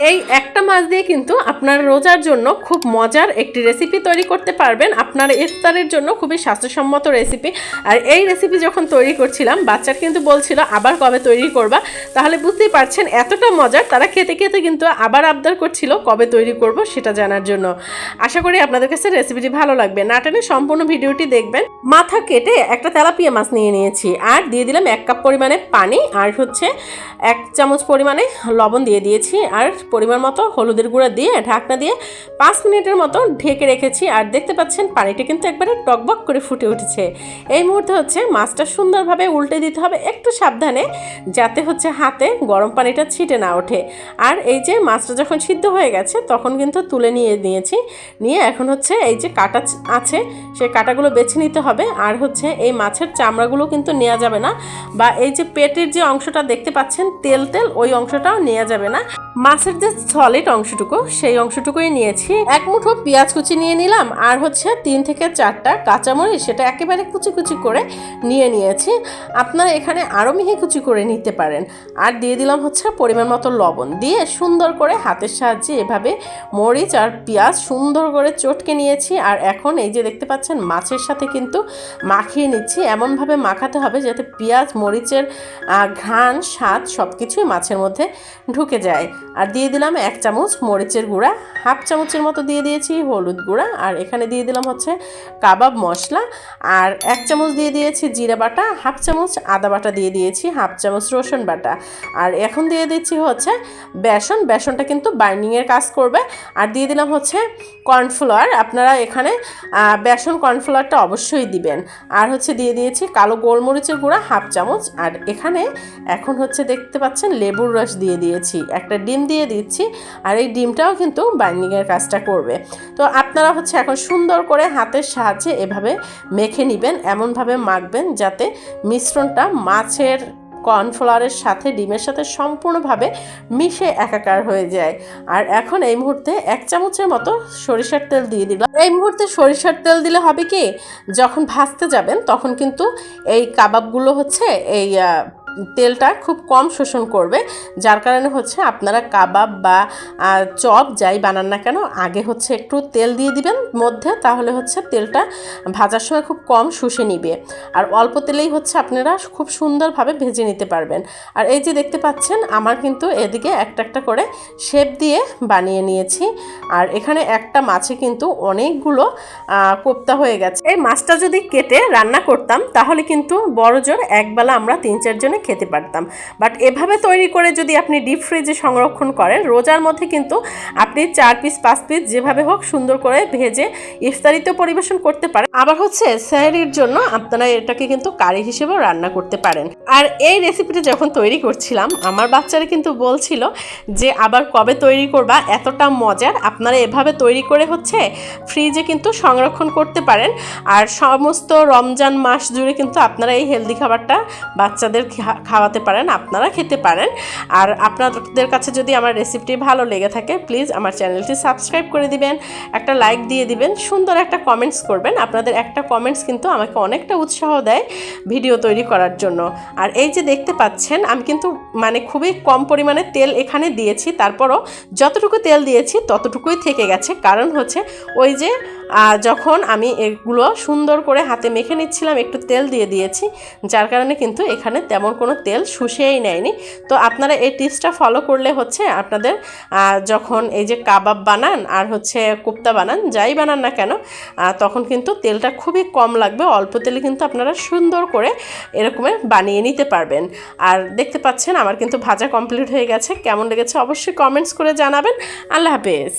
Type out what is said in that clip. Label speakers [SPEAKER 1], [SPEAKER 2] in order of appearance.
[SPEAKER 1] এই একটা মাছ দিয়ে কিন্তু আপনার রোজার জন্য খুব মজার একটি রেসিপি তৈরি করতে পারবেন। আপনার ইফতারের জন্য খুবই স্বাস্থ্যসম্মত রেসিপি আর এই রেসিপি যখন তৈরি করছিলাম, বাচ্চার কিন্তু বলছিল, আবার কবে তৈরি করবা? তাহলে বুঝতেই পারছেন, এতটা মজার। তারা খেতে খেতে কিন্তু আবার আবদার করছিল, কবে তৈরি করব সেটা জানার জন্য। আশা করি আপনাদের কাছে রেসিপিটি ভালো লাগবে। না টেনে সম্পূর্ণ ভিডিওটি দেখবেন। মাথা কেটে একটা তেলাপিয়া মাছ নিয়ে নিয়েছি। আর দিয়ে দিলাম এক কাপ পরিমাণে পানি। আর হচ্ছে এক চামচ পরিমাণে লবণ দিয়ে দিয়েছি। আর পরিমাণ মতো হলুদের গুঁড়া দিয়ে, ঢাকনা দিয়ে পাঁচ মিনিটের মতো ঢেকে রেখেছি আর দেখতে পাচ্ছেন পানিটা কিন্তু একবারে টকবক করে ফুটে উঠেছে। এই মুহূর্তে হচ্ছে মাছটা সুন্দরভাবে উল্টে দিতে হবে একটু সাবধানে যাতে হচ্ছে হাতে গরম পানিটা ছিটে না ওঠে। আর এই যে মাছটা যখন সিদ্ধ হয়ে গেছে তখন কিন্তু তুলে নিয়ে নিয়েছি। নিয়ে এখন হচ্ছে এই যে কাটা আছে সেই কাটাগুলো বেছে নিতে হবে। আর হচ্ছে এই মাছের চামড়াগুলো কিন্তু নেওয়া যাবে না বা এই যে পেটের যে অংশটা দেখতে পাচ্ছেন তেল তেল ওই অংশটাও নেওয়া যাবে না। মাছের যে সলিড অংশটুকু, সেই অংশটুকুই নিয়েছি। এক মুঠো পেঁয়াজ কুচি নিয়ে নিলাম, আর হচ্ছে তিন থেকে চারটা কাঁচামরিচ সেটা একেবারে কুচি কুচি করে নিয়ে নিয়েছি। আপনারা এখানে আরও মিহি কুচি করে নিতে পারেন। আর দিয়ে দিলাম হচ্ছে পরিমাণ মতো লবণ। দিয়ে সুন্দর করে হাতের সাহায্যে এভাবে মরিচ আর পেঁয়াজ সুন্দর করে চটকে নিয়েছি, আর এখন এই যে দেখতে পাচ্ছেন মাছের সাথে কিন্তু মাখিয়ে নিচ্ছি। এমনভাবে মাখাতে হবে যাতে পেঁয়াজ, মরিচের ঘ্রাণ, স্বাদ সব কিছুই মাছের মধ্যে ঢুকে যায়। আর দিয়ে দিলাম এক চামচ মরিচের গুঁড়া, হাফ চামচের মতো দিয়ে দিয়েছি হলুদ গুঁড়া, আর এখানে দিয়ে দিলাম হচ্ছে কাবাব মশলা, আর এক চামচ দিয়ে দিয়েছি জিরা বাটা, হাফ চামচ আদা বাটা দিয়ে দিয়েছি, হাফ চামচ রসুন বাটা, আর এখন দিয়ে দিচ্ছি হচ্ছে বেসন, বেসনটা কিন্তু বাইন্ডিংয়ের কাজ করবে, আর দিয়ে দিলাম হচ্ছে কর্নফ্লাওয়ার, আপনারা এখানে বেসন কর্নফ্লাওয়ারটা অবশ্যই দিবেন, আর হচ্ছে দিয়ে দিয়েছি কালো গোলমরিচের গুঁড়া, হাফ চামচ, আর এখানে এখন হচ্ছে দেখতে পাচ্ছেন লেবুর রস দিয়ে দিয়েছি, একটা ডিম দিয়ে দিচ্ছি আর এই ডিমটাও কিন্তু বাইন্ডিংয়ের কাজটা করবে। তো আপনারা হচ্ছে এখন সুন্দর করে হাতের সাহায্যে এভাবে মেখে নেবেন, এমনভাবে মাখবেন যাতে মিশ্রণটা মাছের কর্নফ্লাওয়ারের সাথে, ডিমের সাথে সম্পূর্ণভাবে মিশে একাকার হয়ে যায়। আর এখন এই মুহূর্তে এক চামচের মতো সরিষার তেল দিয়ে দিলাম। এই মুহূর্তে সরিষার তেল দিলে হবে কি? যখন ভাজতে যাবেন তখন কিন্তু এই কাবাবগুলো হচ্ছে এই তেলটা খুব কম শোষণ করবে, যার কারণে হচ্ছে আপনারা কাবাব বা চপ যাই বানান না কেন, আগে হচ্ছে একটু তেল দিয়ে দিবেন, মধ্যে তাহলে হচ্ছে তেলটা ভাজার সময় খুব কম শুষে নিবে। আর অল্প তেলেই হচ্ছে আপনারা খুব সুন্দরভাবে ভেজে নিতে পারবেন। আর এই যে দেখতে পাচ্ছেন, আমার কিন্তু এদিকে একটা একটা করে শেপ দিয়ে বানিয়ে নিয়েছি। আর এখানে একটা মাছে কিন্তু অনেকগুলো কোপ্তা হয়ে গেছে। এই মাছটা যদি কেটে রান্না করতাম, তাহলে কিন্তু বড় জোর একবেলা আমরা তিন চারজনে খেতে পারতাম। বাট এভাবে তৈরি করে যদি আপনি ডিপ ফ্রিজে সংরক্ষণ করেন, রোজার মধ্যে কিন্তু আপনি চার পিস পাঁচ পিস যেভাবে হোক সুন্দর করে ভেজে ইফতারিতেও পরিবেশন করতে পারেন। আবার হচ্ছে স্যারির জন্য আপনারা এটাকে কিন্তু কারি হিসেবেও রান্না করতে পারেন। আর এই রেসিপিটা যখন তৈরি করছিলাম, আমার বাচ্চারা কিন্তু বলছিল যে, আবার কবে তৈরি করবা? এতটা মজার। আপনারা এভাবে তৈরি করে হচ্ছে ফ্রিজে কিন্তু সংরক্ষণ করতে পারেন। আর সমস্ত রমজান মাস জুড়ে কিন্তু আপনারা এই হেলদি খাবারটা বাচ্চাদের খাওয়াতে পারেন, আপনারা খেতে পারেন। আর আপনাদের কাছে যদি আমার রেসিপিটি ভালো লেগে থাকে প্লিজ আমার চ্যানেলটি সাবস্ক্রাইব করে দিবেন, একটা লাইক দিয়ে দিবেন, সুন্দর একটা কমেন্টস করবেন। আপনাদের একটা কমেন্টস কিন্তু আমাকে অনেকটা উৎসাহ দেয় ভিডিও তৈরি করার জন্য। আর এই যে দেখতে পাচ্ছেন, আমি কিন্তু মানে খুবই কম পরিমাণে তেল এখানে দিয়েছি, তারপরও যতটুকু তেল দিয়েছি, ততটুকুই থেকে গেছে। কারণ হচ্ছে ওই যে যখন আমি এগুলো সুন্দর করে হাতে মেখে নিচ্ছিলাম, একটু তেল দিয়ে দিয়েছি, যার কারণে কিন্তু এখানে তেমন কোনো তেল শুষেই নেয়নি। তো আপনারা এই টিপসটা ফলো করলে হচ্ছে আপনাদের যখন এই যে কাবাব বানান আর হচ্ছে কোপ্তা বানান, যাই বানান না কেন তখন কিন্তু তেলটা খুবই কম লাগবে, অল্প তেলে কিন্তু আপনারা সুন্দর করে এরকমের বানিয়ে নিতে পারবেন। আর দেখতে পাচ্ছেন আমার কিন্তু ভাজা কমপ্লিট হয়ে গেছে, কেমন লেগেছে অবশ্যই কমেন্টস করে জানাবেন। আল্লাহ হাফেজ।